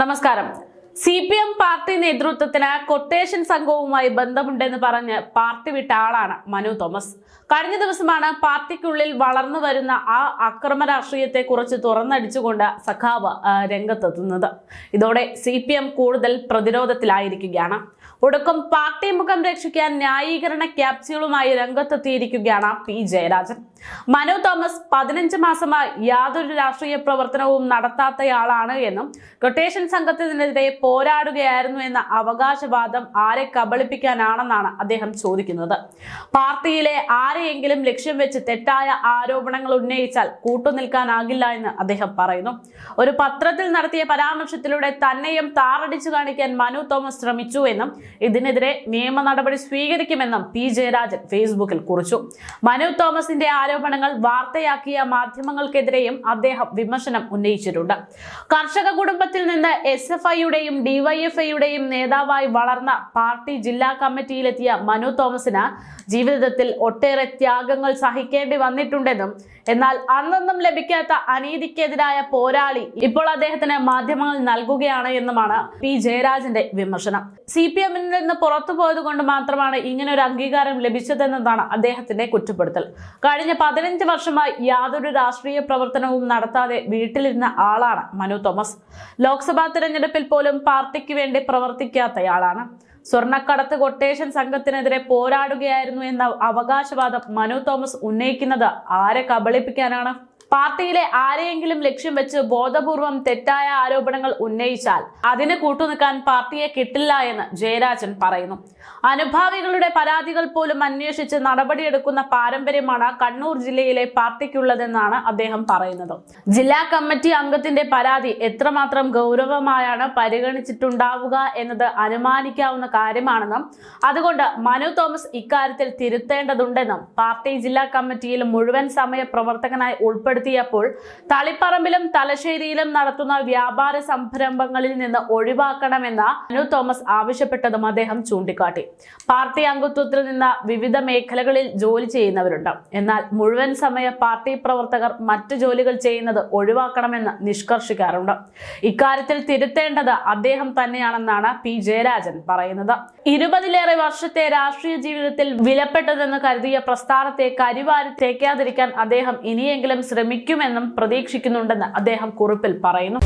നമസ്കാരം. C P M party നേതൃത്വത്തിന് quotation സംഘവുമായി ബന്ധമുണ്ടെന്ന് പറഞ്ഞ് പാർട്ടി വിട്ട ആളാണ് മനു തോമസ്. കഴിഞ്ഞ ദിവസമാണ് പാർട്ടിക്കുള്ളിൽ വളർന്നു വരുന്ന ആ അക്രമ രാഷ്ട്രീയത്തെ കുറിച്ച് തുറന്നടിച്ചുകൊണ്ട് സഖാവ് രംഗത്തെത്തുന്നത്. ഇതോടെ സി പി എം കൂടുതൽ പ്രതിരോധത്തിലായിരിക്കുകയാണ്. ഒടുക്കം പാർട്ടി മുഖം രക്ഷിക്കാൻ ന്യായീകരണ ക്യാപ്സ്യൂളുമായി രംഗത്തെത്തിയിരിക്കുകയാണ് പി. ജയരാജൻ. മനു തോമസ് പതിനഞ്ച് മാസമായി യാതൊരു രാഷ്ട്രീയ പ്രവർത്തനവും നടത്താത്തയാളാണ് എന്നും കൊട്ടേഷൻ സംഘത്തിനെതിരെ പോരാടുകയായിരുന്നു എന്ന അവകാശവാദം ആരെ കബളിപ്പിക്കാനാണെന്നാണ് അദ്ദേഹം ചോദിക്കുന്നത്. പാർട്ടിയിലെ ആരെയെങ്കിലും ലക്ഷ്യം വെച്ച് തെറ്റായ ആരോപണങ്ങൾ ഉന്നയിച്ചാൽ കൂട്ടുനിൽക്കാനാകില്ല എന്ന് അദ്ദേഹം പറയുന്നു. ഒരു പത്രത്തിൽ നടത്തിയ പരാമർശത്തിലൂടെ തന്നെയും താറടിച്ചു കാണിക്കാൻ മനു തോമസ് ശ്രമിച്ചു എന്നും ഇതിനെതിരെ നിയമ നടപടി സ്വീകരിക്കുമെന്നും പി ജയരാജൻ ഫേസ്ബുക്കിൽ കുറിച്ചു. മനു തോമസിന്റെ ആരോപണങ്ങൾ വാർത്തയാക്കിയ മാധ്യമങ്ങൾക്കെതിരെയും അദ്ദേഹം വിമർശനം ഉന്നയിച്ചിട്ടുണ്ട്. കർഷക കുടുംബത്തിൽ നിന്ന് എസ് എഫ് ഐയുടെയും ഡിവൈഎഫ്ഐയുടെയും നേതാവായി വളർന്ന പാർട്ടി ജില്ലാ കമ്മിറ്റിയിലെത്തിയ മനു തോമസിന് ജീവിതത്തിൽ ഒട്ടേറെ ത്യാഗങ്ങൾ സഹിക്കേണ്ടി വന്നിട്ടുണ്ടെന്നും എന്നാൽ അന്നൊന്നും ലഭിക്കാത്ത അനീതിക്കെതിരായ പോരാളി ഇപ്പോൾ അദ്ദേഹത്തിന് മാധ്യമങ്ങൾ നൽകുകയാണ് എന്നുമാണ് പി ജയരാജന്റെ വിമർശനം. സി പി എമ്മിൽ നിന്ന് പുറത്തു പോയത് കൊണ്ട് മാത്രമാണ് ഇങ്ങനെ ഒരു അംഗീകാരം ലഭിച്ചതെന്നതാണ് അദ്ദേഹത്തിന്റെ കുറ്റപ്പെടുത്തൽ. കഴിഞ്ഞ പതിനഞ്ച് വർഷമായി യാതൊരു രാഷ്ട്രീയ പ്രവർത്തനവും നടത്താതെ വീട്ടിലിരുന്ന ആളാണ് മനു തോമസ്. ലോക്സഭാ തിരഞ്ഞെടുപ്പിൽ പോലും പാർട്ടിക്ക് വേണ്ടി പ്രവർത്തിക്കാത്തയാളാണ്. സ്വർണക്കടത്ത് കൊട്ടേഷൻ സംഘത്തിനെതിരെ പോരാടുകയായിരുന്നു എന്ന അവകാശവാദം മനു തോമസ് ഉന്നയിക്കുന്നത് ആരെ കബളിപ്പിക്കാനാണ്? പാർട്ടിയിലെ ആരെയെങ്കിലും ലക്ഷ്യം വെച്ച് ബോധപൂർവം തെറ്റായ ആരോപണങ്ങൾ ഉന്നയിച്ചാൽ അതിന് കൂട്ടുനിൽക്കാൻ പാർട്ടിയെ കിട്ടില്ല എന്ന് ജയരാജൻ പറയുന്നു. അനുഭാവികളുടെ പരാതികൾ പോലും അന്വേഷിച്ച് നടപടിയെടുക്കുന്ന പാരമ്പര്യമാണ് കണ്ണൂർ ജില്ലയിലെ പാർട്ടിക്കുള്ളതെന്നാണ് അദ്ദേഹം പറയുന്നത്. ജില്ലാ കമ്മിറ്റി അംഗത്തിന്റെ പരാതി എത്രമാത്രം ഗൗരവമായാണ് പരിഗണിച്ചിട്ടുണ്ടാവുക എന്നത് അനുമാനിക്കാവുന്ന കാര്യമാണെന്നും അതുകൊണ്ട് മനു തോമസ് ഇക്കാര്യത്തിൽ തിരുത്തേണ്ടതുണ്ടെന്നും പാർട്ടി ജില്ലാ കമ്മിറ്റിയിൽ മുഴുവൻ സമയ പ്രവർത്തകനായി ഉൾപ്പെടുത്തിയപ്പോൾ തളിപ്പറമ്പിലും തലശ്ശേരിയിലും നടത്തുന്ന വ്യാപാര സംരംഭങ്ങളിൽ നിന്ന് ഒഴിവാക്കണമെന്ന് അനു തോമസ് ആവശ്യപ്പെട്ടതും അദ്ദേഹം ചൂണ്ടിക്കാട്ടി. പാർട്ടി അംഗത്വത്തിൽ നിന്ന് വിവിധ മേഖലകളിൽ ജോലി ചെയ്യുന്നവരുണ്ട്. എന്നാൽ മുഴുവൻ സമയ പാർട്ടി പ്രവർത്തകർ മറ്റു ജോലികൾ ചെയ്യുന്നത് ഒഴിവാക്കണമെന്ന് നിഷ്കർഷിക്കാറുണ്ട്. ഇക്കാര്യത്തിൽ തിരുത്തേണ്ടത് അദ്ദേഹം തന്നെയാണെന്നാണ് പി. ജയരാജൻ പറയുന്നത്. ഇരുപതിലേറെ വർഷത്തെ രാഷ്ട്രീയ ജീവിതത്തിൽ വിലപ്പെട്ടതെന്ന് കരുതിയ പ്രസ്ഥാനത്തെ കരിവാരി തേക്കാതിരിക്കാൻ അദ്ദേഹം ഇനിയെങ്കിലും ശ്രമിക്കുമെന്നും പ്രതീക്ഷിക്കുന്നുണ്ടെന്ന് അദ്ദേഹം കുറിപ്പിൽ പറയുന്നു.